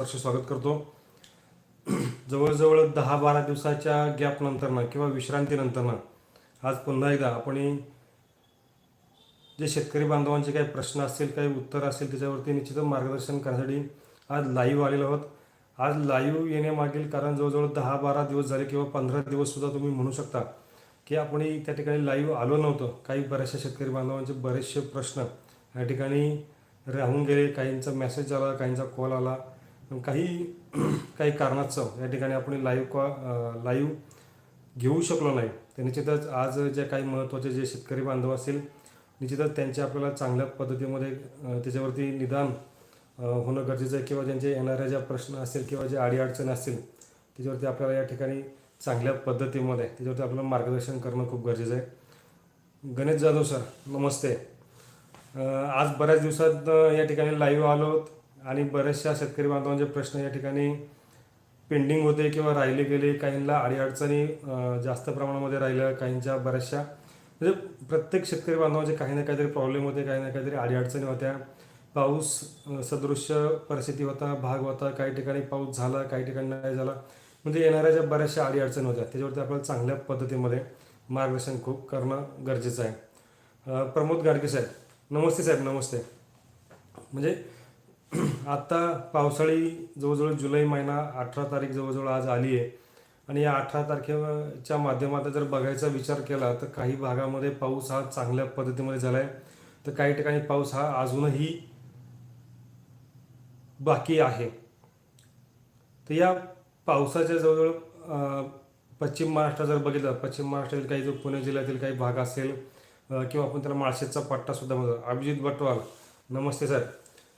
हर्ष स्वागत करतो. जवळजवळ दहा बारा दिवसाच्या गॅप नंतरनं किंवा विश्रांतीनंतरनं आज पुन्हा एकदा आपण जे शेतकरी बांधवांचे काही प्रश्न असतील काही उत्तर असतील त्याच्यावरती निश्चित मार्गदर्शन करण्यासाठी आज लाईव्ह आलेलो आहोत. आज लाईव्ह येण्यामागील कारण जवळजवळ दहा बारा दिवस झाले किंवा पंधरा दिवससुद्धा तुम्ही म्हणू शकता की आपण त्या ठिकाणी लाईव्ह आलो नव्हतं. काही बऱ्याचशा शेतकरी बांधवांचे बरेचसे प्रश्न या ठिकाणी राहून गेले. काहींचा मेसेज आला काहींचा कॉल आला. काही काही कारणास्तव या ठिकाणी आपण लाईव्ह कॉ लाईव्ह घेऊ शकलो नाही. तर निश्चितच आज जे काही महत्त्वाचे जे शेतकरी बांधव असतील निश्चितच त्यांचे आपल्याला चांगल्या पद्धतीमध्ये त्याच्यावरती निदान होणं गरजेचं आहे किंवा ज्यांचे येणाऱ्या ज्या प्रश्न असतील किंवा जे अडीअडचणी असतील त्याच्यावरती आपल्याला या ठिकाणी चांगल्या पद्धतीमध्ये त्याच्यावरती आपल्याला मार्गदर्शन करणं खूप गरजेचं आहे. गणेश जाधव सर नमस्ते. आज बऱ्याच दिवसात या ठिकाणी लाईव्ह आलो आणि बऱ्याचशा शेतकरी बांधवांचे प्रश्न या ठिकाणी पेंडिंग होते किंवा राहिले गेले. काहींना अडीअडचणी जास्त प्रमाणामध्ये राहिल्या काहींच्या बऱ्याचशा. म्हणजे प्रत्येक शेतकरी बांधवांचे काही ना काहीतरी प्रॉब्लेम होते काही ना काहीतरी अडीअडचणी होत्या. पाऊस सदृश्य परिस्थिती होता भाग होता काही ठिकाणी पाऊस झाला काही ठिकाणी नाही झाला. म्हणजे येणाऱ्या ज्या बऱ्याचशा अडीअडचणी होत्या त्याच्यावरती आपल्याला चांगल्या पद्धतीमध्ये मार्गदर्शन खूप करणं गरजेचं आहे. प्रमोद गाडगे साहेब नमस्ते साहेब नमस्ते. म्हणजे आत्ता पावसाळी जवळजवळ जुलै महिना अठरा तारीख जवळजवळ आज आली आहे. आणि या अठरा तारखेच्या माध्यमातून जर बघायचा विचार केला तर काही भागामध्ये पाऊस हा चांगल्या पद्धतीमध्ये झाला आहे तर काही ठिकाणी पाऊस हा अजूनही बाकी आहे. तर या पावसाच्या जवळजवळ पश्चिम महाराष्ट्र जर बघितलं पश्चिम महाराष्ट्रातील काही जो पुणे जिल्ह्यातील काही भाग असेल किंवा आपण त्याला माळशेजचा पट्टासुद्धा म्हणतो. अभिजित बटवाल नमस्ते सर.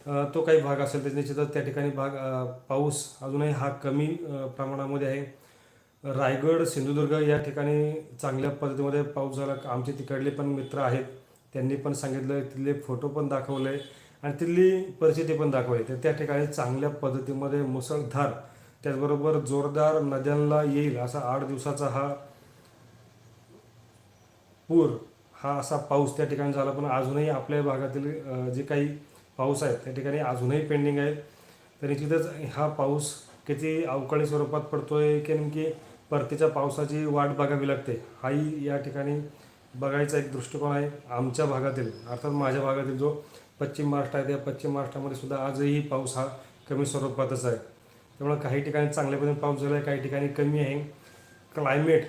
तो काही भाग असेल तर निश्चितच त्या ठिकाणी भाग पाऊस अजूनही हा कमी प्रमाणामध्ये आहे. रायगड सिंधुदुर्ग या ठिकाणी चांगल्या पद्धतीमध्ये पाऊस झाला. आमचे तिकडले पण मित्र आहेत. त्यांनी पण सांगितलं तिथले फोटो पण दाखवले आणि तिथली परिस्थिती पण दाखवली. तर त्या ठिकाणी चांगल्या पद्धतीमध्ये मुसळधार त्याचबरोबर जोरदार नद्यांना येईल असा आठ दिवसाचा हा पूर हा असा पाऊस त्या ठिकाणी झाला. पण अजूनही आपल्या भागातील जे काही पाऊस आहेत त्या ठिकाणी अजूनही पेंडिंग आहेत तर निश्चितच हा पाऊस किती अवकाळी स्वरूपात पडतो आहे की नेमकी परतीच्या पावसाची वाट बघावी लागते हाही या ठिकाणी बघायचा एक दृष्टिकोन आहे आमच्या भागातील. अर्थात माझ्या भागातील जो पश्चिम महाराष्ट्र आहे त्या पश्चिम महाराष्ट्रामध्ये सुद्धा आजही पाऊस हा कमी स्वरूपातच आहे. त्यामुळे काही ठिकाणी चांगल्या पद्धतीने पाऊस झाला आहे काही ठिकाणी कमी आहे. क्लायमेट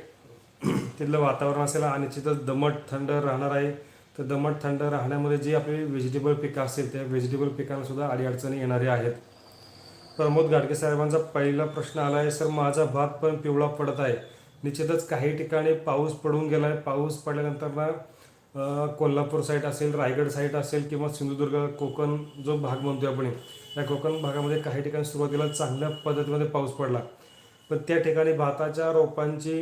तिथलं वातावरण असेल आणि निश्चितच दमट थंड राहणार आहे. तर दमट थंड राहण्यामध्ये जी आपली व्हेजिटेबल पिकं असतील त्या व्हेजिटेबल पिकांनासुद्धा अडीअडचणी येणारे आहेत. प्रमोद गाडगे साहेबांचा पहिला प्रश्न आला आहे सर माझा भात पण पिवळा पडत आहे. निश्चितच काही ठिकाणी पाऊस पडून गेला आहे पाऊस पडल्यानंतर ना कोल्हापूर साईड असेल रायगड साईड असेल किंवा सिंधुदुर्ग कोकण जो भाग म्हणतो आपण या कोकण भागामध्ये काही ठिकाणी सुरुवातीला चांगल्या पद्धतीमध्ये पाऊस पडला. पण त्या ठिकाणी भाताच्या रोपांची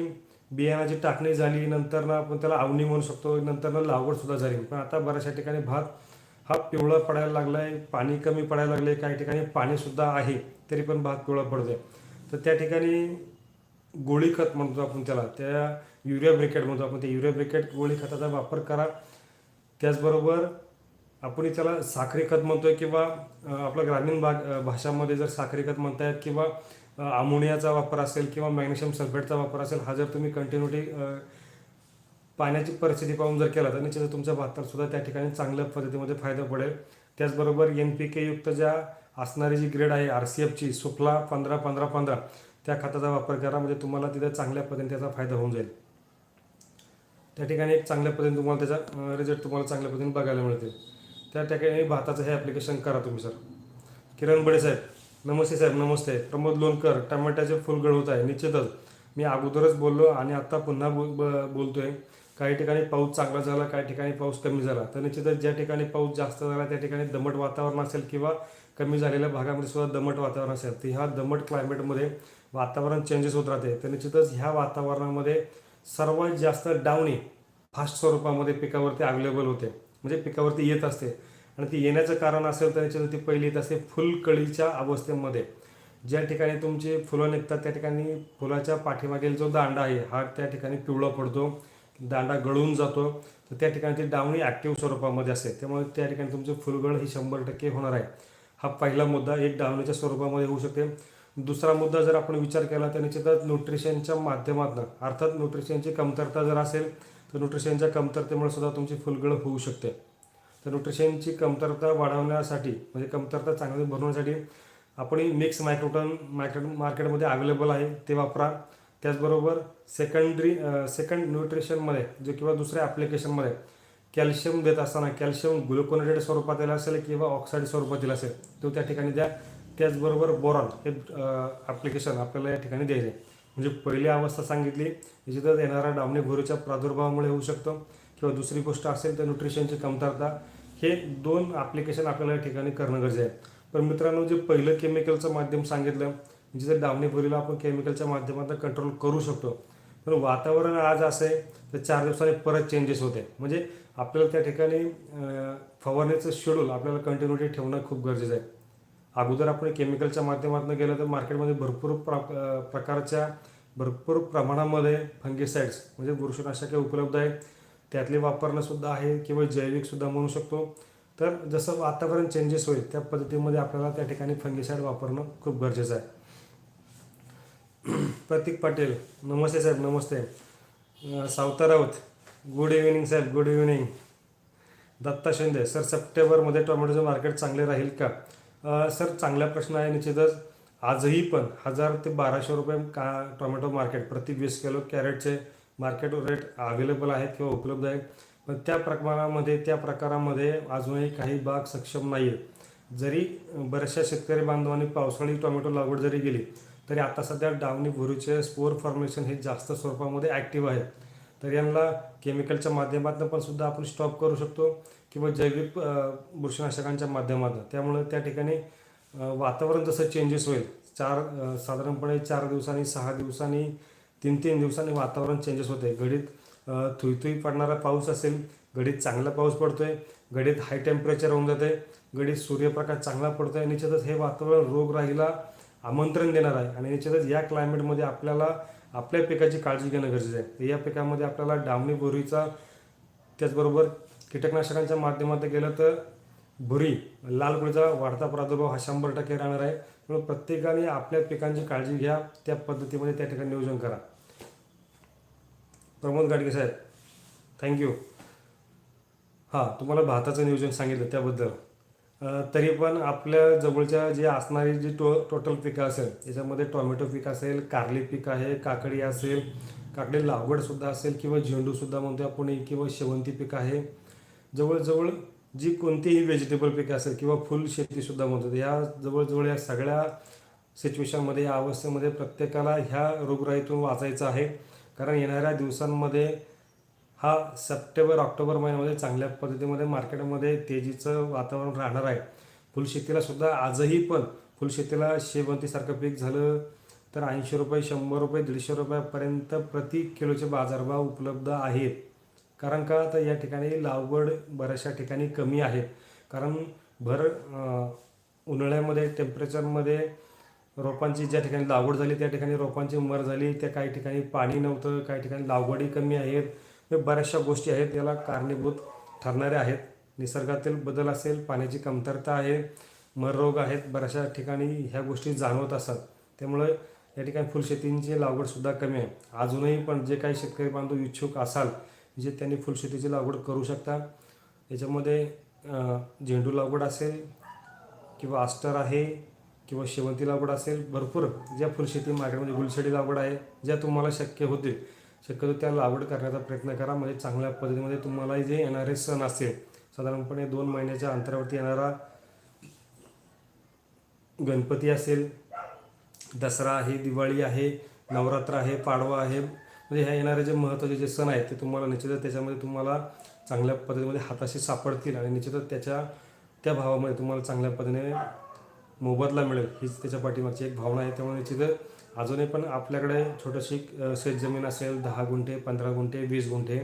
बियाणाची टाकणी झाली नंतर ना आपण त्याला आवणी म्हणू शकतो नंतर ना लागवडसुद्धा झाली. पण आता बऱ्याचशा ठिकाणी भात हा पिवळा पडायला लागला आहे पाणी कमी पडायला लागले काही ठिकाणी पाणीसुद्धा आहे तरी पण भात पिवळा पडतोय. तर त्या ठिकाणी गोळी खत म्हणतो आपण त्याला त्या युरिया ब्रिकेट म्हणतो आपण त्या युरिया ब्रिकेट गोळी खताचा वापर करा. त्याचबरोबर आपण त्याला साखरी खत म्हणतोय किंवा आपल्या आपलं ग्रामीण भाग भाषामध्ये जर साखरी खत म्हणतायत किंवा अमोनियाचा वापर असेल किंवा मॅग्नेशियम सल्फेटचा वापर असेल हा जर तुम्ही कंटिन्युटी पाण्याची परिस्थिती पाहून जर केला तर निश्चित तुमच्या भाताला सुद्धा त्या ठिकाणी चांगल्या पद्धतीमध्ये फायदा पडेल. त्याचबरोबर एन पी के युक्त ज्या असणारी जी ग्रेड आहे आर सी एफची सुफला पंधरा पंधरा पंधरा त्या खताचा वापर करा म्हणजे तुम्हाला तिथे चांगल्या पद्धतीने त्याचा फायदा होऊन जाईल. त्या ठिकाणी एक चांगल्या पद्धतीने तुम्हाला त्याचा रिझल्ट तुम्हाला चांगल्या पद्धतीने बघायला मिळतील. त्या ठिकाणी भाताचं हे ॲप्लिकेशन करा तुम्ही सर किरण बडे साहेब नमस्ते साहेब नमस्ते. प्रमोद लोणकर टमाट्याचे फुल गळवत आहे. निश्चितच. मी अगोदरच बोललो आणि आत्ता पुन्हा बोल ब- बोलतोय. काही ठिकाणी पाऊस चांगला झाला काही ठिकाणी पाऊस कमी झाला. तर निश्चितच ज्या ठिकाणी पाऊस जास्त झाला त्या ठिकाणी दमट वातावरण असेल किंवा कमी झालेल्या भागामध्ये सुद्धा दमट वातावरण असेल तर ह्या दमट क्लायमेटमध्ये वातावरण चेंजेस होत राहते. तर निश्चितच ह्या वातावरणामध्ये सर्वात जास्त डावणी फास्ट स्वरूपामध्ये पिकावरती अवेलेबल होते. म्हणजे पिकावरती येत असते. आणि ती येण्याचं कारण असेल तर याच्यात ती पहिली येत असते फुलकळीच्या अवस्थेमध्ये. ज्या ठिकाणी तुमची फुलं निघतात त्या ठिकाणी फुलाच्या पाठीमागील जो दांडा आहे हा त्या ठिकाणी पिवळा पडतो दांडा गळून जातो. तर त्या ठिकाणी ती डावणी ॲक्टिव्ह स्वरूपामध्ये असते. त्यामुळे त्या ठिकाणी तुमचं फुलगळ ही शंभर टक्के होणार आहे. हा पहिला मुद्दा एक डावणीच्या स्वरूपामध्ये होऊ शकते. दुसरा मुद्दा जर आपण विचार केला तर निश्चितच न्यूट्रिशनच्या माध्यमातून अर्थात न्यूट्रिशनची कमतरता जर असेल तर न्यूट्रिशनच्या कमतरतेमुळे सुद्धा तुमची फुलगळ होऊ शकते. तर न्यूट्रिशनची कमतरता वाढवण्यासाठी म्हणजे कमतरता चांगली भरवण्यासाठी आपण मिक्स मायक्रोटन मार्केट मार्केटमध्ये अवेलेबल आहे ते वापरा. त्याचबरोबर सेकंडरी सेकंड न्यूट्रिशनमध्ये जे किंवा दुसऱ्या ॲप्लिकेशनमध्ये कॅल्शियम देत असताना कॅल्शियम ग्लुकोनेटेड स्वरूपात दिला असेल किंवा ऑक्साईड स्वरूपात दिला असेल तो त्या ठिकाणी द्या. त्याचबरोबर बोरॉन हे ॲप्लिकेशन आपल्याला या ठिकाणी द्यायचे म्हणजे पहिली अवस्था सांगितली जिथं येणारा डावणे भोरीच्या प्रादुर्भावामुळे होऊ शकतो. किंवा दुसरी गोष्ट असेल तर न्यूट्रिशनची कमतरता हे दोन ॲप्लिकेशन आपल्याला या ठिकाणी करणं गरजेचं आहे. पण मित्रांनो जे पहिलं केमिकलचं माध्यम सांगितलं म्हणजे जिथे डावणीपुरीला आपण केमिकलच्या माध्यमातून कंट्रोल करू शकतो पण वातावरण आज असं आहे तर चार दिवसांनी परत चेंजेस होते. म्हणजे आपल्याला त्या ठिकाणी फवारणीचं शेड्यूल आपल्याला कंटिन्युटी ठेवणं खूप गरजेचं आहे. अगोदर आपण केमिकलच्या माध्यमातून गेलं तर मार्केटमध्ये भरपूर प्र प्रकारच्या भरपूर प्रमाणामध्ये फंगिसाइड्स म्हणजे बुरशीनाशके उपलब्ध आहेत. त्यातले वापरणंसुद्धा आहे किंवा जैविकसुद्धा म्हणू शकतो. तर जसं वातावरण चेंजेस होईल त्या पद्धतीमध्ये आपल्याला त्या ठिकाणी फंगिसाईड वापरणं खूप गरजेचं आहे. प्रतीक पाटील नमस्ते साहेब नमस्ते. सावता राऊत गुड इव्हिनिंग साहेब good evening Datta Shinde sir सप्टेंबरमध्ये टोमॅटोचं मार्केट चांगले राहील का? सर चांगला प्रश्न आहे निश्चितच. आजही पण हजार ते बाराशे रुपये का टोमॅटो मार्केट प्रति वीस किलो कॅरेटचे मार्केटवर रेट अवेलेबल आहेत किंवा उपलब्ध आहेत. पण त्या प्रमाणामध्ये त्या प्रकारामध्ये अजूनही काही बाग सक्षम नाही आहेत जरी बऱ्याचशा शेतकरी बांधवांनी पावसाळी टोमॅटो लागवड जरी केली तरी आता सध्या डावणी भुरूचे स्पोर फॉर्मेशन हे जास्त स्वरूपामध्ये ॲक्टिव्ह आहेत तर यांना केमिकलच्या माध्यमातून पण सुद्धा आपण स्टॉप करू शकतो किंवा जैविक बुरशीनाशकांच्या माध्यमातून. त्यामुळे त्या ठिकाणी वातावरण जसं चेंजेस होईल चार साधारणपणे चार दिवसांनी सहा दिवसांनी तीन तीन दिवसांनी वातावरण चेंजेस होते घडीत थुईथुई पडणारा पाऊस असेल घडीत चांगला पाऊस पडतोय घडीत हाय टेम्परेचर होऊन जाते घडीत सूर्यप्रकाश चांगला पडतो आहे निश्चितच हे वातावरण रोगराईला आमंत्रण देणार आहे. आणि निश्चितच या क्लायमेटमध्ये आपल्याला आपल्या पिकाची काळजी घेणं गरजेचं आहे. तर या पिकामध्ये आपल्याला डावणी बोरीचा त्याचबरोबर कीटकनाशकांच्या माध्यमात गेलं तर भुरी लाल गुळीचा वाढता प्रादुर्भाव हा शंभर टक्के राहणार आहे. म्हणून प्रत्येकाने आपल्या पिकांची काळजी घ्या. त्या पद्धतीमध्ये त्या ठिकाणी नियोजन करा. प्रमोद गाडगे साहेब थँक्यू हां तुम्हाला भाताचं नियोजन सांगितलं त्याबद्दल. तरी पण आपल्या जवळच्या जे असणारी जी टो टोटल पिकं असेल याच्यामध्ये टोमॅटो पीक असेल कारली पीक आहे काकडी असेल काकडी लागवडसुद्धा असेल किंवा झेंडूसुद्धा म्हणतो आपण किंवा शेवंती पीक आहे. जवळजवळ जी कोणतीही व्हेजिटेबल पीक असेल किंवा फुल शेतीसुद्धा म्हणतो या जवळजवळ या सगळ्या सिच्युएशनमध्ये या अवस्थेमध्ये प्रत्येकाला ह्या रोगराईतून वाचायचं आहे. कारण येणाऱ्या दिवसांमध्ये हा सप्टेंबर ऑक्टोबर महिन्यामध्ये चांगल्या पद्धतीमध्ये मार्केटमध्ये तेजीचं वातावरण राहणार आहे. फुलशेतीला सुद्धा आजही पण फुलशेतीला शेवंतीसारखं पीक झालं तर ऐंशी रुपये शंभर रुपये दीडशे रुपयापर्यंत प्रति किलोचे बाजारभाव उपलब्ध आहेत. कारण का? तर या ठिकाणी लागवड बऱ्याचशा ठिकाणी कमी आहे कारण भर उन्हाळ्यामध्ये टेम्परेचरमध्ये रोपांची ज्या ठिकाणी लागवड झाली त्या ठिकाणी रोपांची मर झाली त्या काही ठिकाणी पाणी नव्हतं काही ठिकाणी लागवडी कमी आहेत बऱ्याचशा गोष्टी आहेत याला कारणीभूत ठरणाऱ्या आहेत. निसर्गातील बदल असेल पाण्याची कमतरता आहे मर रोग आहेत बऱ्याचशा ठिकाणी ह्या गोष्टी जाणवत असतात. त्यामुळे या ठिकाणी फुलशेतींची लागवडसुद्धा कमी आहे. अजूनही पण जे काही शेतकरी बांधव इच्छुक असाल जे त्यांनी फुलशेतीची लागवड करू शकता. याच्यामध्ये झेंडू लागवड असेल किंवा आस्टर आहे किंवा शेवंती लागवड असेल भरपूर. ज्या फुलशेती मार्केटमध्ये गुलशेडी लागवड आहे ज्या तुम्हाला शक्य होतील शक्यतो त्या लागवड करण्याचा प्रयत्न करा. म्हणजे चांगल्या पद्धतीमध्ये तुम्हाला जे येणारे सण असेल साधारणपणे दोन महिन्याच्या अंतरावरती येणारा गणपती असेल दसरा आहे दिवाळी आहे नवरात्र आहे पाडवा आहे म्हणजे ह्या येणारे जे महत्त्वाचे जे सण आहेत ते तुम्हाला निश्चितच त्याच्यामध्ये तुम्हाला चांगल्या पद्धतीमध्ये हाताशी सापडतील आणि निश्चितच त्याच्या त्या भावामध्ये तुम्हाला चांगल्या पद्धतीने मोबदला मिळेल हीच त्याच्या पाठीमागची एक भावना आहे. त्यामुळे तिथं अजूनही पण आपल्याकडे छोटंशी शेत शेतजमीन असेल दहा गुंठे पंधरा गुंठे वीस गुंठे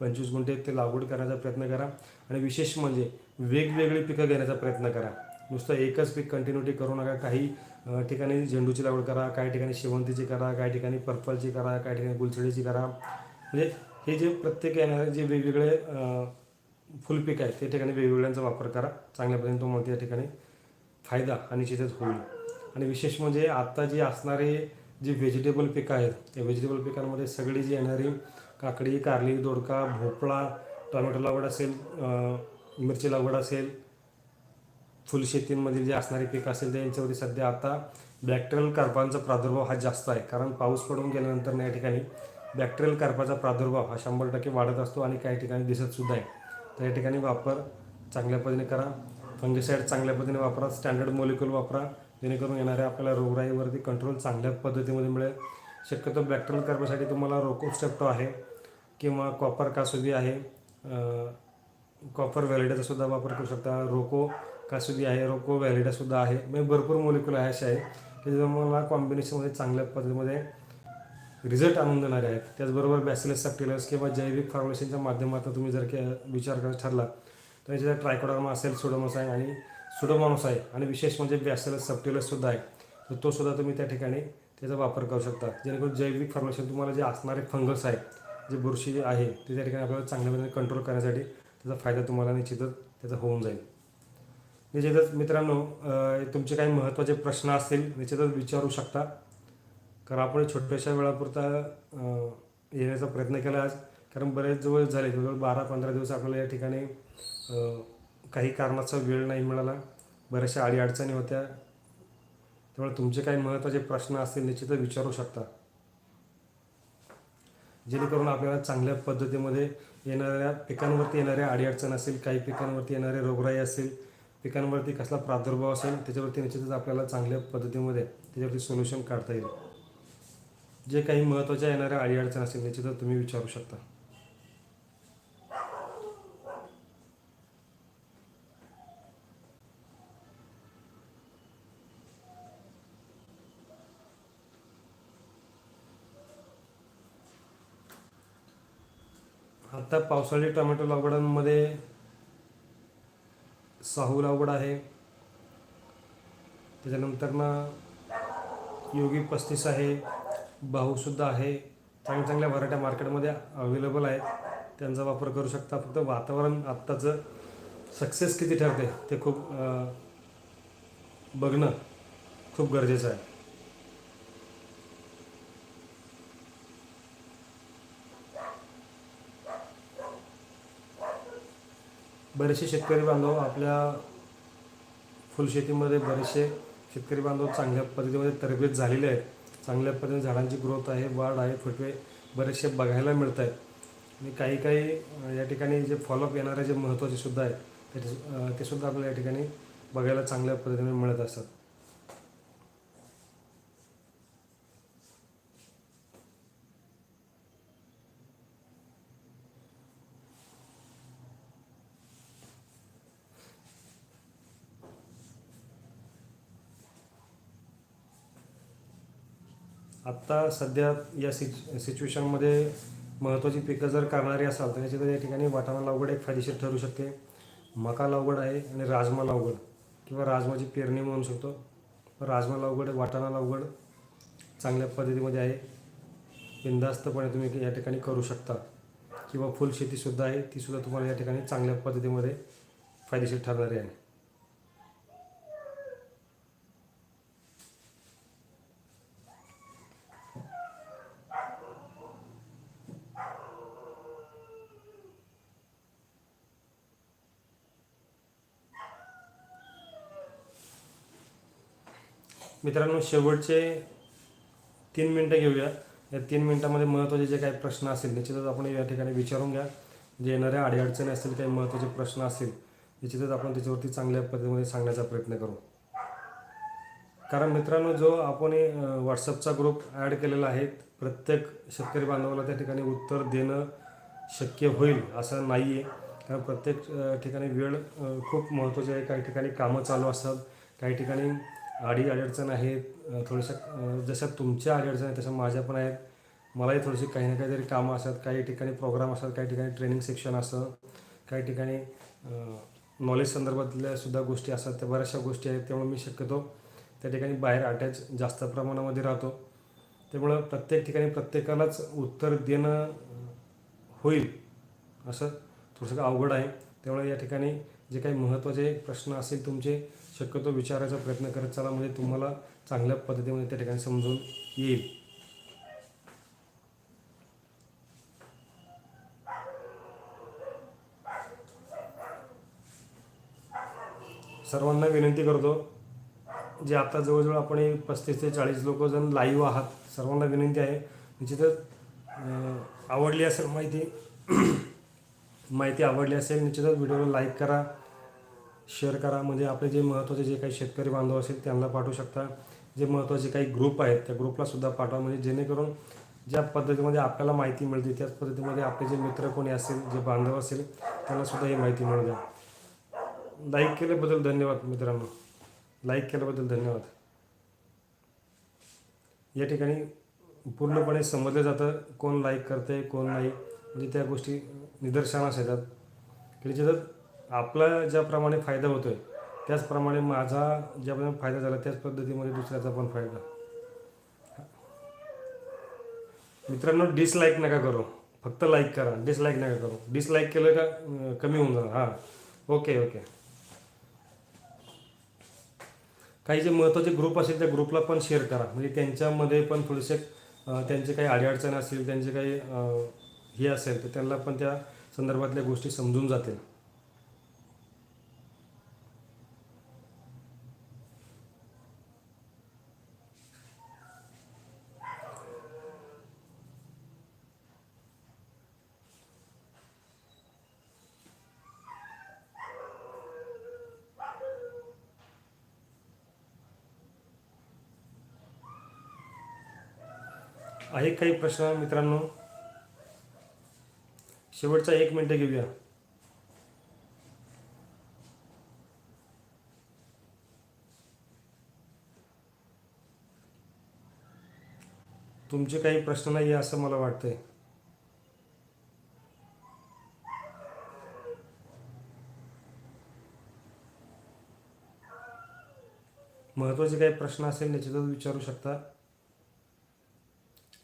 पंचवीस गुंठे ते लागवड करण्याचा प्रयत्न करा. आणि विशेष म्हणजे वेगवेगळी पिकं घेण्याचा प्रयत्न करा. नुसतं एकच पीक कंटिन्युटी करू नका. काही ठिकाणी झेंडूची लागवड करा काही ठिकाणी शेवंतीची करा काही ठिकाणी पर्पलची करा काही ठिकाणी गुलछडीची करा. म्हणजे हे जे प्रत्येक येणारे जे वेगवेगळे फुलपीक आहेत त्या ठिकाणी वेगवेगळ्यांचा वापर करा. चांगल्या पद्धतीने तुम्हाला त्या ठिकाणी. फायदा हा निश्चितच होईल. आणि विशेष म्हणजे आत्ता जी असणारे जी व्हेजिटेबल पिकं आहेत त्या व्हेजिटेबल पिकांमध्ये सगळी जी येणारी काकडी कारली दोडका भोपळा टोमॅटो लागवड असेल मिरची लागवड असेल फुलशेतींमधील जे असणारी पिकं असेल त्यांच्यावरती सध्या आता बॅक्टेरियल कार्पांचा प्रादुर्भाव हा जास्त आहे. कारण पाऊस पडून गेल्यानंतर या ठिकाणी बॅक्टेरियल कार्पाचा प्रादुर्भाव हा शंभर टक्के वाढत असतो आणि काही ठिकाणी दिसतसुद्धा आहे. तर या ठिकाणी वापर चांगल्या पद्धतीने करा. फंगिसाईड चांगल्या पद्धतीने वापरा स्टँडर्ड मोलिक्युल वापरा जेणेकरून येणाऱ्या आपल्याला रोगराईवरती कंट्रोल चांगल्या पद्धतीमध्ये मिळेल. शक्यतो बॅक्टेरियल कार्पासाठी तुम्हाला रोकोस्टेप्टो आहे किंवा कॉपर कासुबी आहे. कॉपर व्हॅलिडाचासुद्धा वापर करू शकता. रोको कासुबी आहे रोको व्हॅलिडासुद्धा आहे. म्हणजे भरपूर मोलिक्युल आहे असे आहे की जे तुम्हाला कॉम्बिनेशनमध्ये चांगल्या पद्धतीमध्ये रिझल्ट आणून देणारे आहेत. त्याचबरोबर बॅसिलस सबटिलस किंवा जैविक फॉर्म्युलेशनच्या माध्यमातून तुम्ही जर के विचार करायचा ठरला तर याच्यात ट्रायकोडामा असेल सुडोमस आहे आणि सुडोमॉनोस आहे. आणि विशेष म्हणजे बॅसिलस सबटेलससुद्धा आहे. तर तो सुद्धा तुम्ही त्या ठिकाणी त्याचा वापर करू शकता. जेणेकरून जैविक फॉर्मेशन तुम्हाला जे असणारे फंगस आहे जे बुरशी आहे ते त्या ठिकाणी आपल्याला चांगल्या पद्धतीने कंट्रोल करण्यासाठी त्याचा फायदा तुम्हाला निश्चितच त्याचा होऊन जाईल. निश्चितच मित्रांनो तुमचे काही महत्त्वाचे प्रश्न असतील निश्चितच विचारू शकता. कारण आपण छोट्याशा वेळापुरता येण्याचा प्रयत्न केला आज. कारण बरेच जवळ झाले जवळ बारा पंधरा दिवस आपल्याला या ठिकाणी काही कारणाचा वेळ नाही मिळाला. बऱ्याचशा अडीअडचणी होत्या. त्यामुळे तुमचे काही महत्त्वाचे प्रश्न असतील निश्चितच विचारू शकता. जेणेकरून आपल्याला चांगल्या पद्धतीमध्ये येणाऱ्या पिकांवरती येणाऱ्या अडीअडचण असेल काही पिकांवरती येणारे रोगराई असेल पिकांवरती कसला प्रादुर्भाव असेल त्याच्यावरती निश्चितच आपल्याला चांगल्या पद्धतीमध्ये त्याच्यावरती सोल्युशन काढता येईल. जे काही महत्त्वाच्या येणाऱ्या अडीअडचण असेल निश्चितच तुम्ही विचारू शकता. आता पावसाळी टोमॅटो लागवडांमध्ये साहू लागवड आहे. त्याच्यानंतर ना योगी पस्तीस आहे बाहूसुद्धा आहे. चांगल्या चांगल्या व्हरायट्या मार्केटमध्ये अवेलेबल आहेत. त्यांचा वापर करू शकता. फक्त वातावरण आत्ताचं सक्सेस किती ठरते ते खूप बघणं खूप गरजेचं आहे. बरेचसे शेतकरी बांधव आपल्या फुलशेतीमध्ये बरेचसे शेतकरी बांधव चांगल्या पद्धतीमध्ये तरबेज झालेले आहेत. चांगल्या पद्धतीने झाडांची ग्रोथ आहे वाढ आहे फुटवे बरेचसे बघायला मिळत आहेत आणि काही काही या ठिकाणी जे फॉलोअप येणारे जे महत्त्वाचे सुद्धा आहेत ते सुद्धा आपल्याला या ठिकाणी बघायला चांगल्या पद्धतीने मिळत असतात. आत्ता सध्या या सिच सिच्युएशनमध्ये महत्त्वाची पिकं जर करणारी असाल तर याच्यात या ठिकाणी वाटाणा लागवड एक फायदेशीर ठरू शकते. मका लागवड आहे आणि राजमा लागवड किंवा राजमाची पेरणी म्हणू शकतो. राजमा लागवड वाटाणा लागवड चांगल्या पद्धतीमध्ये आहे. बिंदास्तपणे तुम्ही या ठिकाणी करू शकता. किंवा फुलशेतीसुद्धा आहे तीसुद्धा तुम्हाला या ठिकाणी चांगल्या पद्धतीमध्ये फायदेशीर ठरणारी आहे. मित्रांनो शेवटचे तीन मिनटं घेऊया. या तीन मिनटामध्ये महत्त्वाचे जे काही प्रश्न असतील निश्चितच आपण या ठिकाणी विचारून घ्या. जे येणाऱ्या अडीअडचणी असतील काही महत्त्वाचे प्रश्न असतील निश्चितच आपण त्याच्यावरती चांगल्या पद्धतीमध्ये सांगण्याचा प्रयत्न करू. कारण मित्रांनो जो आपण व्हॉट्सअपचा ग्रुप ॲड केलेला आहे प्रत्येक शेतकरी बांधवाला त्या ठिकाणी उत्तर देणं शक्य होईल असं नाही आहे कारण प्रत्येक ठिकाणी वेळ खूप महत्त्वाची आहे. काही ठिकाणी कामं चालू असतात काही ठिकाणी अडी अडचण आहेत थोड्याशा जशा तुमच्या अडीअडचण आहेत तशा माझ्या पण आहेत. मलाही थोडीशी काही ना काहीतरी कामं असतात काही ठिकाणी प्रोग्राम असतात काही ठिकाणी ट्रेनिंग सेक्शन असतं काही ठिकाणी नॉलेज संदर्भातल्या सुद्धा गोष्टी असतात त्या बऱ्याचशा गोष्टी आहेत त्यामुळे मी शक्यतो त्या ठिकाणी बाहेर अटॅच जास्त प्रमाणामध्ये राहतो. त्यामुळं प्रत्येक ठिकाणी प्रत्येकालाच उत्तर देणं होईल असं थोडंसं अवघड आहे. त्यामुळे या ठिकाणी जे काही महत्त्वाचे प्रश्न असतील तुमचे शक्यतो विचारायचा प्रयत्न करत चला म्हणजे तुम्हाला चांगल्या पद्धतीमध्ये त्या ठिकाणी समजून येईल. सर्वांना विनंती करतो जे आता जवळजवळ आपण हे पस्तीस ते चाळीस लोक जण लाईव्ह आहात सर्वांना विनंती आहे. निश्चितच आवडली असेल माहिती माहिती आवडली असेल निश्चितच व्हिडिओला लाईक करा. शेअर करा. म्हणजे आपले जे महत्त्वाचे जे काही शेतकरी बांधव असेल त्यांना पाठवू शकता. जे महत्त्वाचे काही ग्रुप आहेत त्या ग्रुपला सुद्धा पाठवा. म्हणजे जेणेकरून ज्या पद्धतीमध्ये आपल्याला माहिती मिळते त्याच पद्धतीमध्ये आपले जे मित्र कोणी असेल जे बांधव असेल त्यांना सुद्धा ही माहिती मिळू द्या. लाईक केल्याबद्दल धन्यवाद मित्रांनो. लाईक केल्याबद्दल धन्यवाद. या ठिकाणी पूर्णपणे समजलं जातं कोण लाईक करते कोण नाही. म्हणजे त्या गोष्टी निदर्शनास येतात. की ज्याच्यात आपला ज्याप्रमाणे फायदा होतोय त्याचप्रमाणे माझा ज्याप्रमाणे फायदा झाला त्याच पद्धतीमध्ये दुसऱ्याचा पण फायदा. मित्रांनो डिसलाईक नका करू. फक्त लाईक करा. डिसलाईक नका करू. डिसलाईक केलं का कमी होऊन जाणार. हां. ओके ओके काही जे महत्त्वाचे ग्रुप असेल त्या ग्रुपला पण शेअर करा. म्हणजे त्यांच्यामध्ये पण थोडेसे त्यांचे काही अडीअडचण असतील त्यांचे काही हे असेल तर त्यांना पण त्या संदर्भातल्या गोष्टी समजून जातील. आहे काही प्रश्न मित्रांनो? शेवटचा एक मिनिट घेऊया. तुमचे काही प्रश्न नाही असं मला वाटतंय. महत्त्वाचे काही प्रश्न असेल निश्चितच विचारू शकता.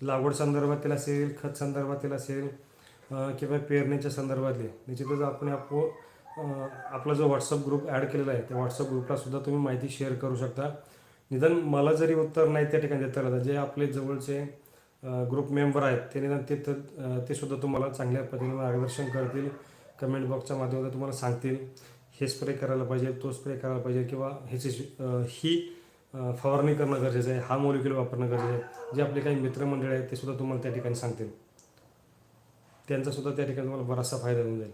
लागवड संदर्भातील असेल खत संदर्भातील असेल किंवा पेरणीच्या संदर्भातले. निश्चितच आपण आपो आपला जो व्हॉट्सअप ग्रुप ॲड केलेला आहे त्या व्हॉट्सअप ग्रुपला सुद्धा तुम्ही माहिती शेअर करू शकता. निदान मला जरी उत्तर नाही त्या ठिकाणी देता आलं जे आपले जवळचे ग्रुप मेंबर आहेत ते निदान ते तर ते सुद्धा तुम्हाला चांगल्या पद्धतीने मार्गदर्शन करतील कमेंट बॉक्सच्या माध्यमातून तुम्हाला सांगतील. हे स्प्रे करायला पाहिजे तो स्प्रे करायला पाहिजे किंवा ह्याची ही फवारणी करणं गरजेचं आहे. हा मोलिक्युल वापरणं गरजेचं आहे. जे आपले काही मित्रमंडळ आहेत ते सुद्धा तुम्हाला त्या ठिकाणी सांगतील. त्यांचा सुद्धा त्या ठिकाणी तुम्हाला बराचसा फायदा होऊन जाईल.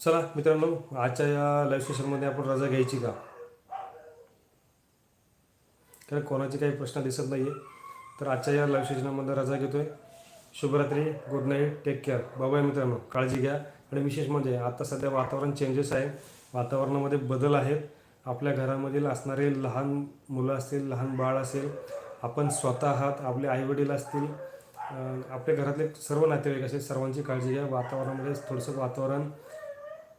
चला मित्रांनो आजच्या या लाईव्ह सेशनमध्ये आपण रजा घ्यायची का? कारण कोणाचे काही प्रश्न दिसत नाही आहे तर आजच्या या लाईव्ह सेशनमध्ये रजा घेतोय. शुभरात्री गुड नाईट टेक केअर बाबा मित्रांनो काळजी घ्या. आणि विशेष म्हणजे आता सध्या वातावरण चेंजेस आहे. वातावरणामध्ये बदल आहेत. आपल्या घरामधील असणारे लहान मुलं असतील लहान बाळ असेल आपण स्वतः आहात आपले आईवडील असतील आपल्या घरातले सर्व नातेवाईक असेल सर्वांची काळजी घ्या. वातावरणामध्ये थोडंसं वातावरण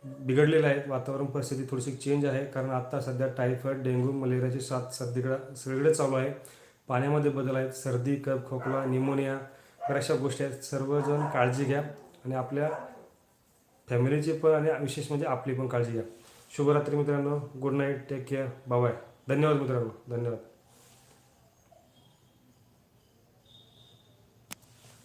बिघडलेलं आहे. वातावरण परिस्थिती थोडीशी चेंज आहे. कारण आत्ता सध्या टायफॉईड डेंग्यू मलेरियाची साथ सध्याकडं सगळीकडे चालू आहे. पाण्यामध्ये बदल आहेत. सर्दी कप खोकला निमोनिया बऱ्याचशा गोष्टी आहेत. सर्वजण काळजी घ्या आणि आपल्या फॅमिलीची पण आणि विशेष म्हणजे आपली पण काळजी घ्या. शुभरात्री मित्रांनो. Good night. Take care. Bye धन्यवाद मित्रांनो. धन्यवाद.